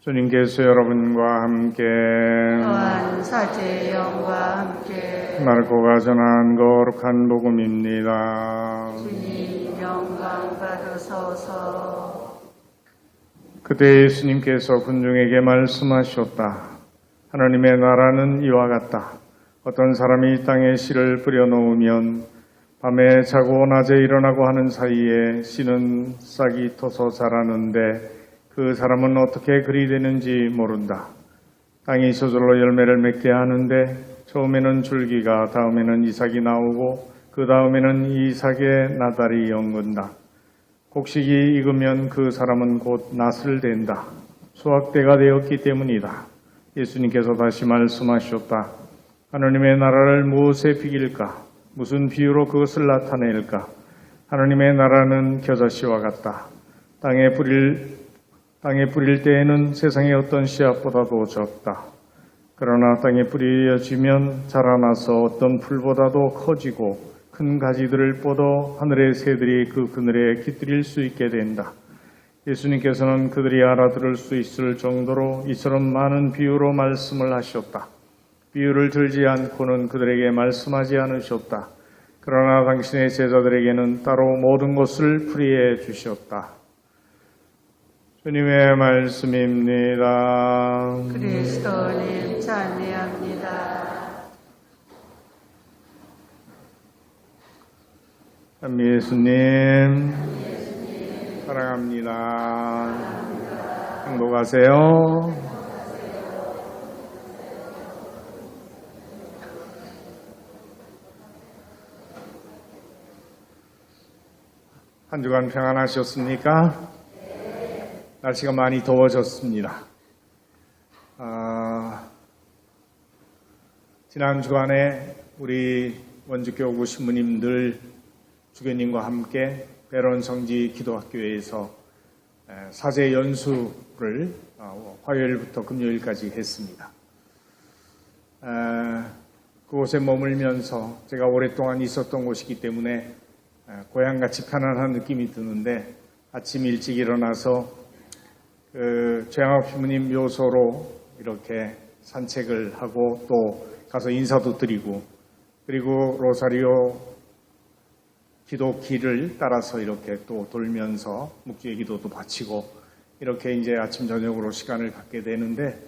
주님께서 여러분과 함께 또한 사제의 영과 함께 마르코가 전한 거룩한 복음입니다. 주님 영광 받으소서 그때 예수님께서 군중에게 말씀하셨다. 하나님의 나라는 이와 같다. 어떤 사람이 이 땅에 씨를 뿌려 놓으면 밤에 자고 낮에 일어나고 하는 사이에 씨는 싹이 터서 자라는데 그 사람은 어떻게 그리 되는지 모른다. 땅이 저절로 열매를 맺게 하는데 처음에는 줄기가 다음에는 이삭이 나오고 그 다음에는 이삭의 나달이 연근다. 곡식이 익으면 그 사람은 곧 낫을 된다. 수확대가 되었기 때문이다. 예수님께서 다시 말씀하셨다. 하나님의 나라를 무엇에 비길까? 무슨 비유로 그것을 나타낼까? 하나님의 나라는 겨자씨와 같다. 땅에 뿌릴 땅에 뿌릴 때에는 세상의 어떤 씨앗보다도 적다. 그러나 땅에 뿌려지면 자라나서 어떤 풀보다도 커지고 큰 가지들을 뻗어 하늘의 새들이 그 그늘에 깃들일 수 있게 된다. 예수님께서는 그들이 알아들을 수 있을 정도로 이처럼 많은 비유로 말씀을 하셨다. 비유를 들지 않고는 그들에게 말씀하지 않으셨다. 그러나 당신의 제자들에게는 따로 모든 것을 풀이해 주셨다. 주님의 말씀입니다. 그리스도님 찬미합니다 감미 예수님, 사랑합니다. 행복하세요. 한 주간 평안하셨습니까? 날씨가 많이 더워졌습니다. 아, 지난 주간에 우리 원주교구 신부님들 주교님과 함께 배론 성지 기도학교에서 에, 사제 연수를 어, 화요일부터 금요일까지 했습니다. 에, 그곳에 머물면서 제가 오랫동안 있었던 곳이기 때문에 에, 고향같이 편안한 느낌이 드는데 아침 일찍 일어나서 그 최양학 신부님 묘소로 이렇게 산책을 하고 또 가서 인사도 드리고 그리고 로사리오 기도 길을 따라서 이렇게 또 돌면서 묵주의 기도도 바치고 이렇게 이제 아침 저녁으로 시간을 갖게 되는데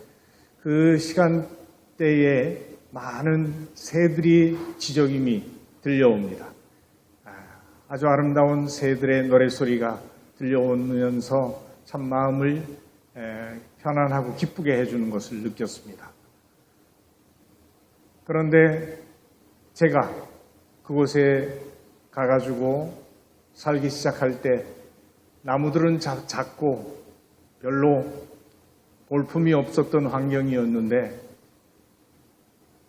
그 시간대에 많은 새들이 지저귀미 들려옵니다. 아, 아주 아름다운 새들의 노래소리가 들려오면서 참 마음을 에, 편안하고 기쁘게 해주는 것을 느꼈습니다. 그런데 제가 그곳에 가가지고 살기 시작할 때 나무들은 작, 작고 별로 볼품이 없었던 환경이었는데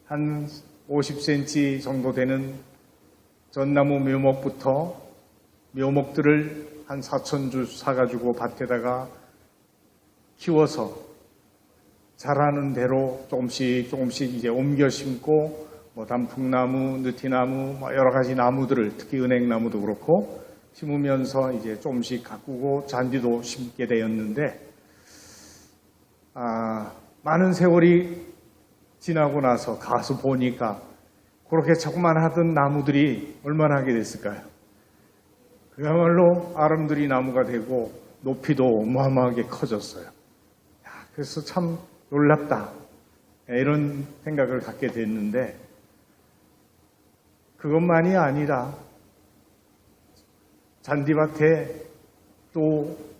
한 50cm 정도 되는 전나무 묘목부터 묘목들을 한 4천 주 사가지고 밭에다가 키워서 자라는 대로 조금씩 조금씩 이제 옮겨 심고 뭐 단풍나무, 느티나무, 뭐 여러 가지 나무들을 특히 은행나무도 그렇고 심으면서 이제 조금씩 가꾸고 잔디도 심게 되었는데 아, 많은 세월이 지나고 나서 가서 보니까 그렇게 자꾸만 하던 나무들이 얼마나 하게 됐을까요? 그야말로 아름드리 나무가 되고 높이도 어마어마하게 커졌어요. 야, 그래서 참 놀랍다. 이런 생각을 갖게 됐는데 그것만이 아니라 잔디밭에 또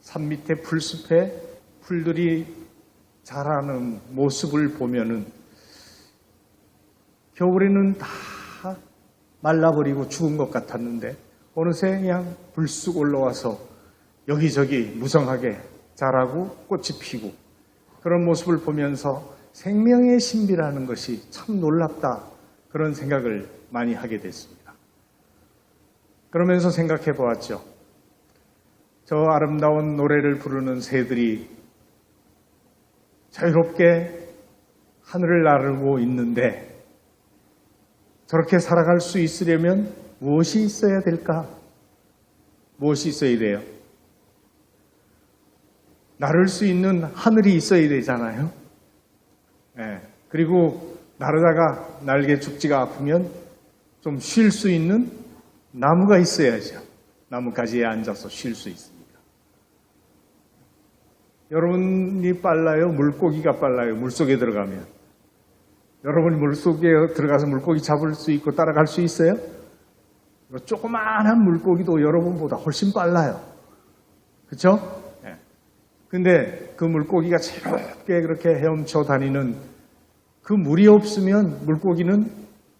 산 밑에 풀숲에 풀들이 자라는 모습을 보면은 겨울에는 다 말라버리고 죽은 것 같았는데 어느새 그냥 불쑥 올라와서 여기저기 무성하게 자라고 꽃이 피고 그런 모습을 보면서 생명의 신비라는 것이 참 놀랍다 그런 생각을 많이 하게 됐습니다. 그러면서 생각해 보았죠. 저 아름다운 노래를 부르는 새들이 자유롭게 하늘을 나르고 있는데 저렇게 살아갈 수 있으려면 무엇이 있어야 될까? 무엇이 있어야 돼요? 나를 수 있는 하늘이 있어야 되잖아요. 예. 그리고 나르다가 날개 죽지가 아프면 좀 쉴 수 있는 나무가 있어야죠. 나뭇가지에 앉아서 쉴 수 있습니다. 여러분이 빨라요? 물고기가 빨라요? 물속에 들어가면? 여러분이 물속에 들어가서 물고기 잡을 수 있고 따라갈 수 있어요? 조그마한 물고기도 여러분보다 훨씬 빨라요. 그쵸? 예. 근데 그 물고기가 즐겁게 그렇게 헤엄쳐 다니는 그 물이 없으면 물고기는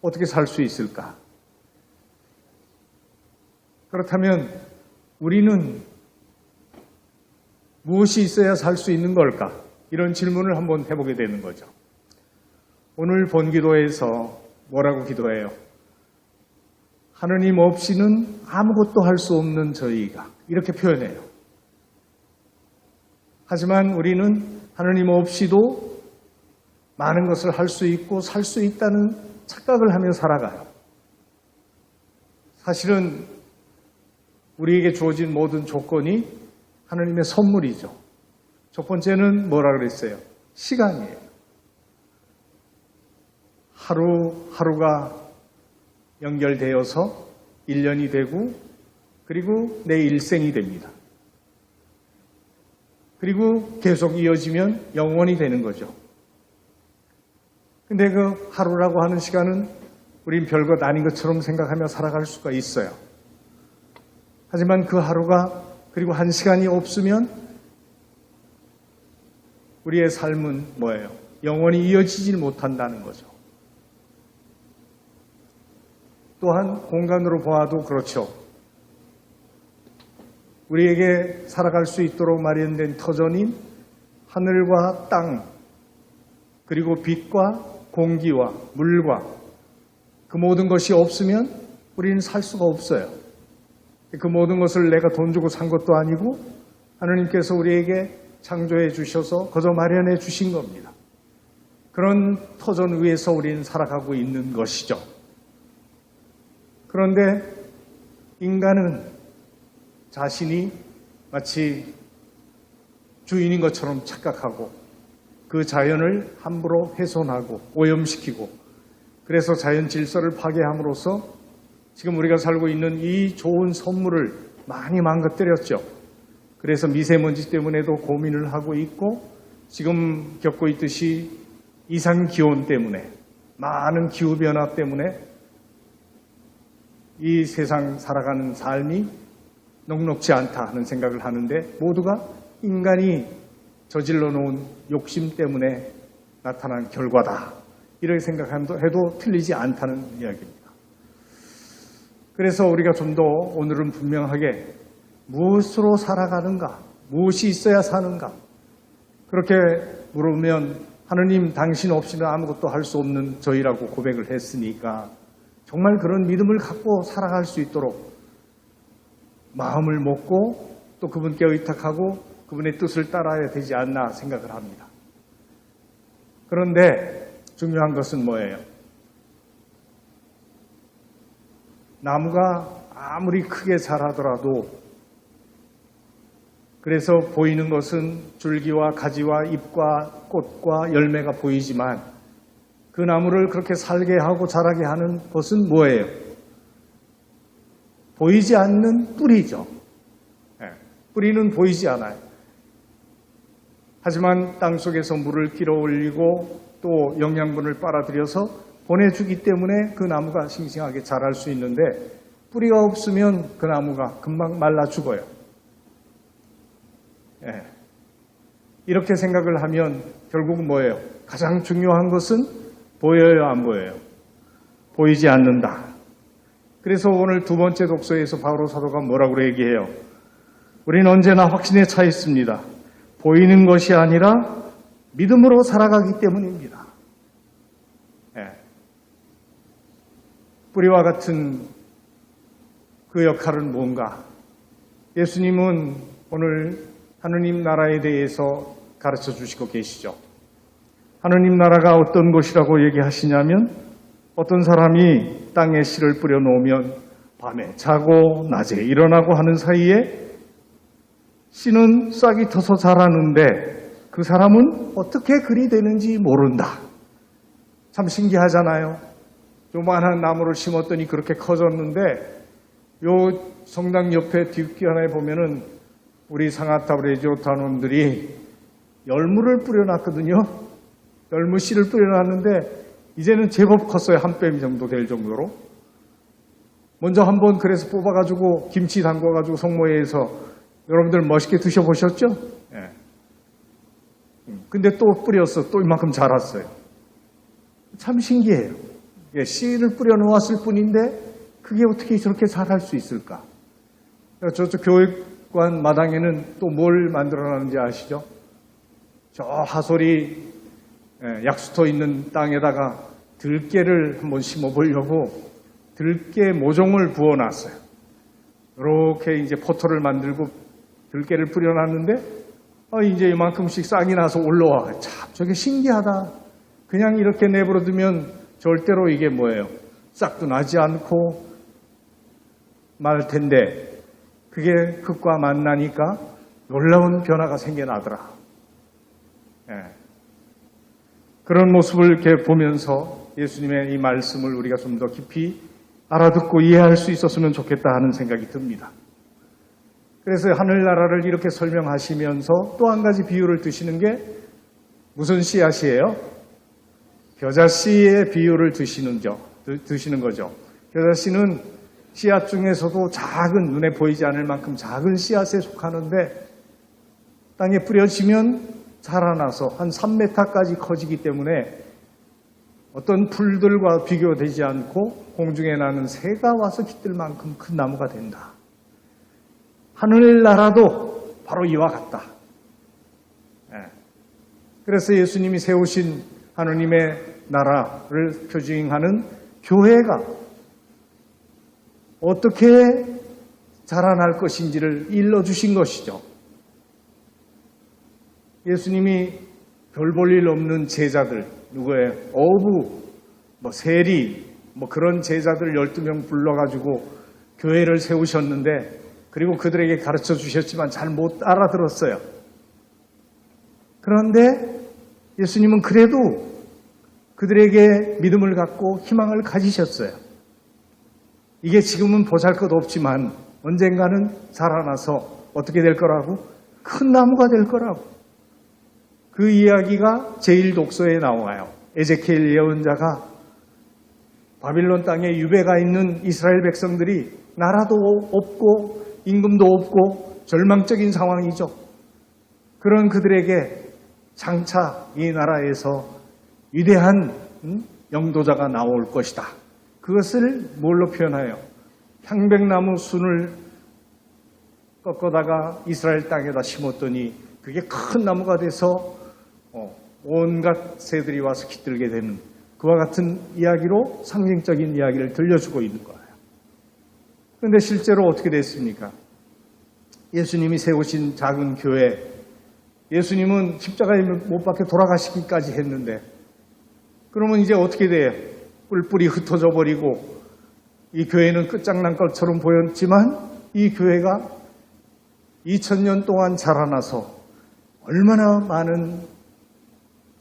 어떻게 살 수 있을까? 그렇다면 우리는 무엇이 있어야 살 수 있는 걸까? 이런 질문을 한번 해보게 되는 거죠. 오늘 본 기도에서 뭐라고 기도해요? 하느님 없이는 아무것도 할 수 없는 저희가 이렇게 표현해요. 하지만 우리는 하느님 없이도 많은 것을 할 수 있고 살 수 있다는 착각을 하며 살아가요. 사실은 우리에게 주어진 모든 조건이 하느님의 선물이죠. 첫 번째는 뭐라 그랬어요? 시간이에요. 하루하루가 연결되어서 1년이 되고 그리고 내 일생이 됩니다. 그리고 계속 이어지면 영원이 되는 거죠. 근데 그 하루라고 하는 시간은 우린 별것 아닌 것처럼 생각하며 살아갈 수가 있어요. 하지만 그 하루가 그리고 한 시간이 없으면 우리의 삶은 뭐예요? 영원히 이어지질 못한다는 거죠. 또한 공간으로 보아도 그렇죠. 우리에게 살아갈 수 있도록 마련된 터전인 하늘과 땅, 그리고 빛과 공기와 물과 그 모든 것이 없으면 우리는 살 수가 없어요. 그 모든 것을 내가 돈 주고 산 것도 아니고 하나님께서 우리에게 창조해 주셔서 거저 마련해 주신 겁니다. 그런 터전 위에서 우리는 살아가고 있는 것이죠. 그런데 인간은 자신이 마치 주인인 것처럼 착각하고 그 자연을 함부로 훼손하고 오염시키고 그래서 자연 질서를 파괴함으로써 지금 우리가 살고 있는 이 좋은 선물을 많이 망가뜨렸죠. 그래서 미세먼지 때문에도 고민을 하고 있고 지금 겪고 있듯이 이상 기온 때문에 많은 기후 변화 때문에 이 세상 살아가는 삶이 녹록지 않다 하는 생각을 하는데 모두가 인간이 저질러 놓은 욕심 때문에 나타난 결과다. 이렇게 생각해도 해도 틀리지 않다는 이야기입니다. 그래서 우리가 좀 더 오늘은 분명하게 무엇으로 살아가는가, 무엇이 있어야 사는가, 그렇게 물으면 하느님 당신 없이는 아무것도 할 수 없는 저희라고 고백을 했으니까 정말 그런 믿음을 갖고 살아갈 수 있도록 마음을 먹고 또 그분께 의탁하고 그분의 뜻을 따라야 되지 않나 생각을 합니다. 그런데 중요한 것은 뭐예요? 나무가 아무리 크게 자라더라도 그래서 보이는 것은 줄기와 가지와 잎과 꽃과 열매가 보이지만 그 나무를 그렇게 살게 하고 자라게 하는 것은 뭐예요? 보이지 않는 뿌리죠. 예, 뿌리는 보이지 않아요. 하지만 땅 속에서 물을 끼러 올리고 또 영양분을 빨아들여서 보내주기 때문에 그 나무가 싱싱하게 자랄 수 있는데 뿌리가 없으면 그 나무가 금방 말라 죽어요. 예. 이렇게 생각을 하면 결국은 뭐예요? 가장 중요한 것은 보여요, 안 보여요? 보이지 않는다. 그래서 오늘 두 번째 독서에서 바로 사도가 뭐라고 얘기해요? 우리는 언제나 확신에 차 있습니다. 보이는 것이 아니라 믿음으로 살아가기 때문입니다. 예. 뿌리와 같은 그 역할은 뭔가? 예수님은 오늘 하느님 나라에 대해서 가르쳐 주시고 계시죠. 하느님 나라가 어떤 것이라고 얘기하시냐면 어떤 사람이 땅에 씨를 뿌려 놓으면 밤에 자고 낮에 일어나고 하는 사이에 씨는 싹이 터서 자라는데 그 사람은 어떻게 그리 되는지 모른다. 참 신기하잖아요. 요만한 나무를 심었더니 그렇게 커졌는데 요 성당 옆에 뒷기안에 보면은 우리 상아타브레지오 단원들이 열무를 뿌려놨거든요. 열무 씨를 뿌려놨는데 이제는 제법 컸어요. 한뼘 정도 될 정도로. 먼저 한번 그래서 뽑아가지고 김치 담궈가지고 성모회에서 여러분들 멋있게 드셔보셨죠? 예. 음, 근데 또 뿌렸어. 또 이만큼 자랐어요. 참 신기해요. 예, 씨를 뿌려놓았을 뿐인데 그게 어떻게 저렇게 자랄 수 있을까? 저쪽 교육관 마당에는 또 뭘 만들어놨는지 아시죠? 저 하솔이 예, 약수터 있는 땅에다가 들깨를 한번 심어보려고 들깨 모종을 부어놨어요. 이렇게 이제 포토를 만들고 들깨를 뿌려놨는데 어, 이제 이만큼씩 싹이 나서 올라와. 참 저게 신기하다. 그냥 이렇게 내버려두면 절대로 이게 뭐예요? 싹도 나지 않고 말 텐데 그게 흙과 만나니까 놀라운 변화가 생겨나더라. 예. 그런 모습을 이렇게 보면서 예수님의 이 말씀을 우리가 좀 더 깊이 알아듣고 이해할 수 있었으면 좋겠다 하는 생각이 듭니다. 그래서 하늘나라를 이렇게 설명하시면서 또 한 가지 비유를 드시는 게 무슨 씨앗이에요? 겨자씨의 비유를 드시는, 죠, 드시는 거죠. 겨자씨는 씨앗 중에서도 작은 눈에 보이지 않을 만큼 작은 씨앗에 속하는데 땅에 뿌려지면 자라나서 한 3m까지 커지기 때문에 어떤 풀들과 비교되지 않고 공중에 나는 새가 와서 깃들 만큼 큰 나무가 된다. 하늘나라도 바로 이와 같다. 예. 그래서 예수님이 세우신 하느님의 나라를 표징하는 교회가 어떻게 자라날 것인지를 일러주신 것이죠. 예수님이 별 볼 일 없는 제자들, 누구의 어부, 뭐 세리, 뭐 그런 제자들 12명 불러가지고 교회를 세우셨는데 그리고 그들에게 가르쳐 주셨지만 잘 못 알아들었어요. 그런데 예수님은 그래도 그들에게 믿음을 갖고 희망을 가지셨어요. 이게 지금은 보잘 것 없지만 언젠가는 자라나서 어떻게 될 거라고? 큰 나무가 될 거라고. 그 이야기가 제일 독서에 나와요. 에제키엘 예언자가 바빌론 땅에 유배가 있는 이스라엘 백성들이 나라도 없고 임금도 없고 절망적인 상황이죠. 그런 그들에게 장차 이 나라에서 위대한 음, 영도자가 나올 것이다. 그것을 뭘로 표현해요? 향백나무 순을 꺾어다가 이스라엘 땅에다 심었더니 그게 큰 나무가 돼서 어, 온갖 새들이 와서 깃들게 되는 그와 같은 이야기로 상징적인 이야기를 들려주고 있는 거예요. 그런데 실제로 어떻게 됐습니까? 예수님이 세우신 작은 교회, 예수님은 십자가에 못 박혀 돌아가시기까지 했는데, 그러면 이제 어떻게 돼요? 뿔뿔이 흩어져 버리고, 이 교회는 끝장난 것처럼 보였지만, 이 교회가 2000년 동안 자라나서 얼마나 많은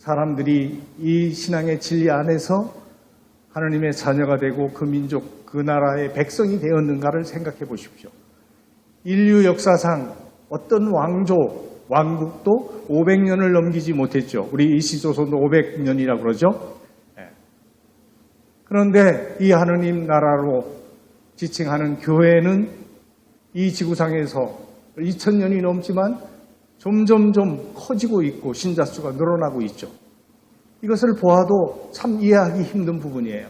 사람들이 이 신앙의 진리 안에서 하나님의 자녀가 되고 그 민족, 그 나라의 백성이 되었는가를 생각해 보십시오. 인류 역사상 어떤 왕조, 왕국도 500년을 넘기지 못했죠. 우리 이시조선도 500년이라고 그러죠. 예. 그런데 이 하느님 나라로 지칭하는 교회는 이 지구상에서 2000년이 넘지만 점점점 커지고 있고 신자 수가 늘어나고 있죠. 이것을 보아도 참 이해하기 힘든 부분이에요.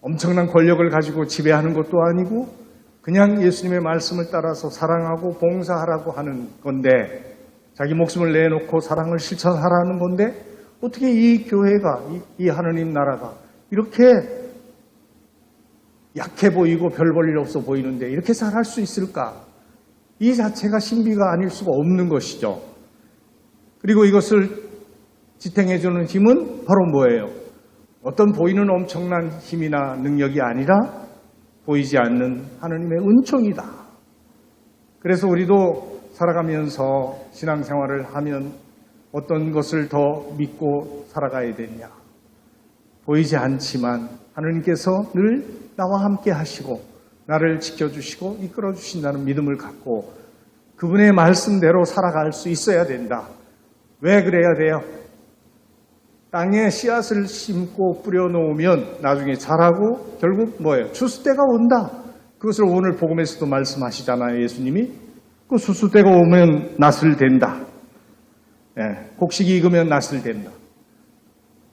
엄청난 권력을 가지고 지배하는 것도 아니고 그냥 예수님의 말씀을 따라서 사랑하고 봉사하라고 하는 건데 자기 목숨을 내놓고 사랑을 실천하라는 건데 어떻게 이 교회가 이, 이 하느님 나라가 이렇게 약해 보이고 별 볼일 없어 보이는데 이렇게 잘 할 수 있을까? 이 자체가 신비가 아닐 수가 없는 것이죠. 그리고 이것을 지탱해주는 힘은 바로 뭐예요? 어떤 보이는 엄청난 힘이나 능력이 아니라 보이지 않는 하느님의 은총이다. 그래서 우리도 살아가면서 신앙생활을 하면 어떤 것을 더 믿고 살아가야 되냐? 보이지 않지만 하느님께서 늘 나와 함께 하시고 나를 지켜주시고 이끌어 주신다는 믿음을 갖고 그분의 말씀대로 살아갈 수 있어야 된다. 왜 그래야 돼요? 땅에 씨앗을 심고 뿌려놓으면 나중에 자라고 결국 뭐예요? 추수 때가 온다. 그것을 오늘 복음에서도 말씀하시잖아요, 예수님이. 그 수수 때가 오면 낫을 된다. 예, 곡식이 익으면 낫을 된다.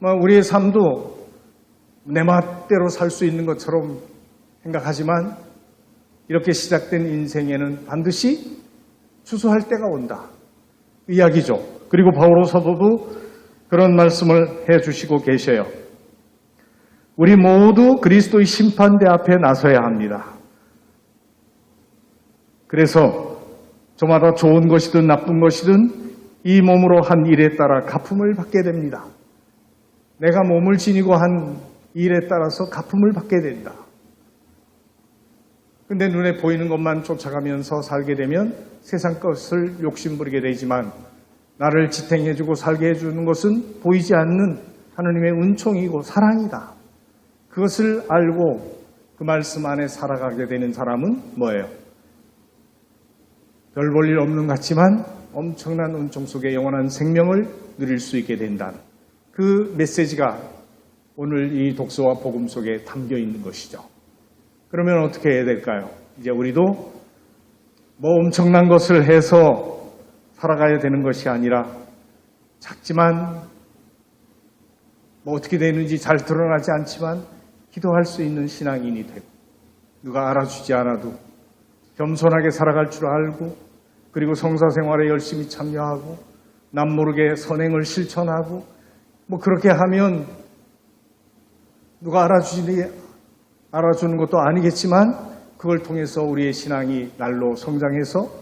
뭐 우리의 삶도 내 맛대로 살 수 있는 것처럼 생각하지만 이렇게 시작된 인생에는 반드시 추수할 때가 온다. 이야기죠. 그리고 바오로 사도도 그런 말씀을 해 주시고 계셔요. 우리 모두 그리스도의 심판대 앞에 나서야 합니다. 그래서 저마다 좋은 것이든 나쁜 것이든 이 몸으로 한 일에 따라 가품을 받게 됩니다. 내가 몸을 지니고 한 일에 따라서 가품을 받게 된다. 근데 눈에 보이는 것만 쫓아가면서 살게 되면 세상 것을 욕심부리게 되지만 나를 지탱해주고 살게 해주는 것은 보이지 않는 하느님의 은총이고 사랑이다. 그것을 알고 그 말씀 안에 살아가게 되는 사람은 뭐예요? 별 볼 일 없는 것 같지만 엄청난 은총 속에 영원한 생명을 누릴 수 있게 된다는 그 메시지가 오늘 이 독서와 복음 속에 담겨 있는 것이죠. 그러면 어떻게 해야 될까요? 이제 우리도 뭐 엄청난 것을 해서 살아가야 되는 것이 아니라 작지만 뭐 어떻게 되는지 잘 드러나지 않지만 기도할 수 있는 신앙인이 되고 누가 알아주지 않아도 겸손하게 살아갈 줄 알고 그리고 성사 생활에 열심히 참여하고 남 모르게 선행을 실천하고 뭐 그렇게 하면 누가 알아주지 알아주는 것도 아니겠지만 그걸 통해서 우리의 신앙이 날로 성장해서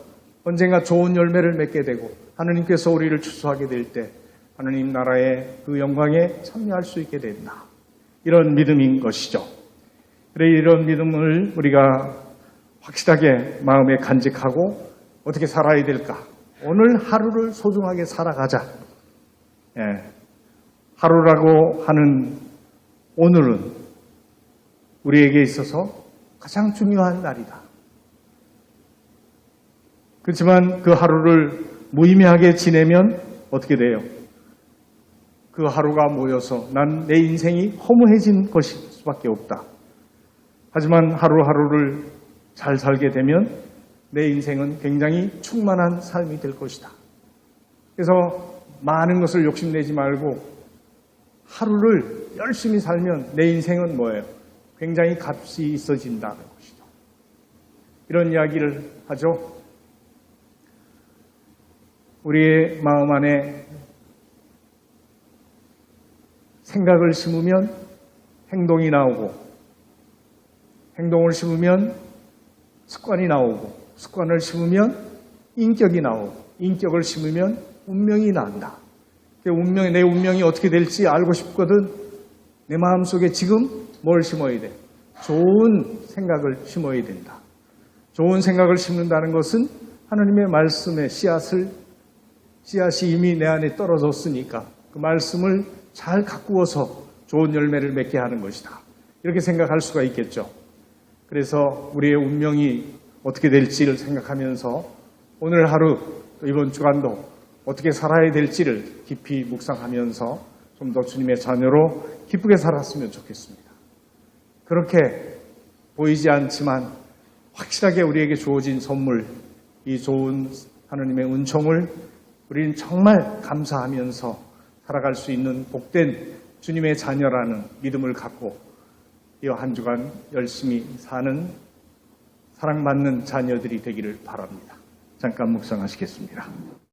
언젠가 좋은 열매를 맺게 되고 하느님께서 우리를 추수하게 될 때 하느님 나라의 그 영광에 참여할 수 있게 된다. 이런 믿음인 것이죠. 그래 이런 믿음을 우리가 확실하게 마음에 간직하고 어떻게 살아야 될까? 오늘 하루를 소중하게 살아가자. 예. 하루라고 하는 오늘은 우리에게 있어서 가장 중요한 날이다. 그렇지만 그 하루를 무의미하게 지내면 어떻게 돼요? 그 하루가 모여서 난 내 인생이 허무해진 것일 수밖에 없다. 하지만 하루하루를 잘 살게 되면 내 인생은 굉장히 충만한 삶이 될 것이다. 그래서 많은 것을 욕심내지 말고 하루를 열심히 살면 내 인생은 뭐예요? 굉장히 값이 있어진다는 것이죠. 이런 이야기를 하죠. 우리의 마음 안에 생각을 심으면 행동이 나오고, 행동을 심으면 습관이 나오고, 습관을 심으면 인격이 나오고, 인격을 심으면 운명이 난다. 그 운명이, 내 운명이 어떻게 될지 알고 싶거든 내 마음 속에 지금 뭘 심어야 돼? 좋은 생각을 심어야 된다. 좋은 생각을 심는다는 것은 하나님의 말씀의 씨앗을 씨앗이 이미 내 안에 떨어졌으니까 그 말씀을 잘 가꾸어서 좋은 열매를 맺게 하는 것이다. 이렇게 생각할 수가 있겠죠. 그래서 우리의 운명이 어떻게 될지를 생각하면서 오늘 하루 또 이번 주간도 어떻게 살아야 될지를 깊이 묵상하면서 좀 더 주님의 자녀로 기쁘게 살았으면 좋겠습니다. 그렇게 보이지 않지만 확실하게 우리에게 주어진 선물, 이 좋은 하느님의 은총을 우리는 정말 감사하면서 살아갈 수 있는 복된 주님의 자녀라는 믿음을 갖고 이 한 주간 열심히 사는 사랑받는 자녀들이 되기를 바랍니다. 잠깐 묵상하시겠습니다.